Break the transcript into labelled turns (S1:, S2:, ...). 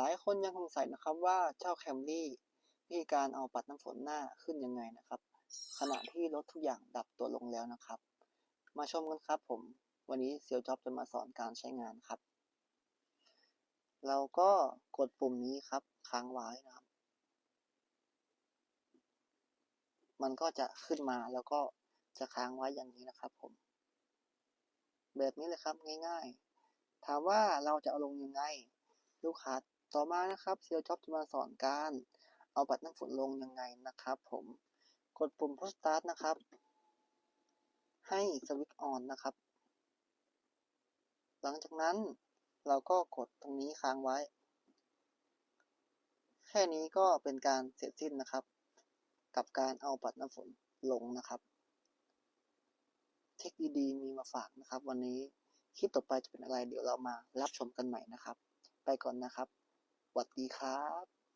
S1: หลายคนยังสงสัยนะครับว่าเจ้าแคมรี่วิธีการเอาปัดน้ำฝนหน้าขึ้นยังไงนะครับ ขณะที่รถทุกอย่างดับตัวลงแล้วนะครับ มาชมกันครับผม วันนี้เซียวจ็อบจะมาสอนการใช้งานครับ เราก็กดปุ่มนี้ครับค้างไว้นะครับ มันก็จะขึ้นมาแล้วก็จะค้างไว้อย่างนี้นะครับผม แบบนี้เลยครับง่ายๆ ถามว่าเราจะเอาลงยังไง ลูกค้า ต่อมานะครับเซียวจ็อบจะมาสอนการเอาบัตรน้ำฝนลงยังไงนะครับ ผมกดปุ่ม push start นะครับ ให้สวิตช์ออนนะครับ หลังจากนั้นเราก็กดตรงนี้ค้างไว้ แค่นี้ก็เป็นการเสร็จสิ้นนะครับ กับการเอาบัตรน้ำฝนลงนะครับเทคดีๆมีมาฝากนะครับ วันนี้คลิปต่อไปจะเป็นอะไร เดี๋ยวเรามารับชมกันใหม่นะครับ ไปก่อนนะครับ วัสดีครับ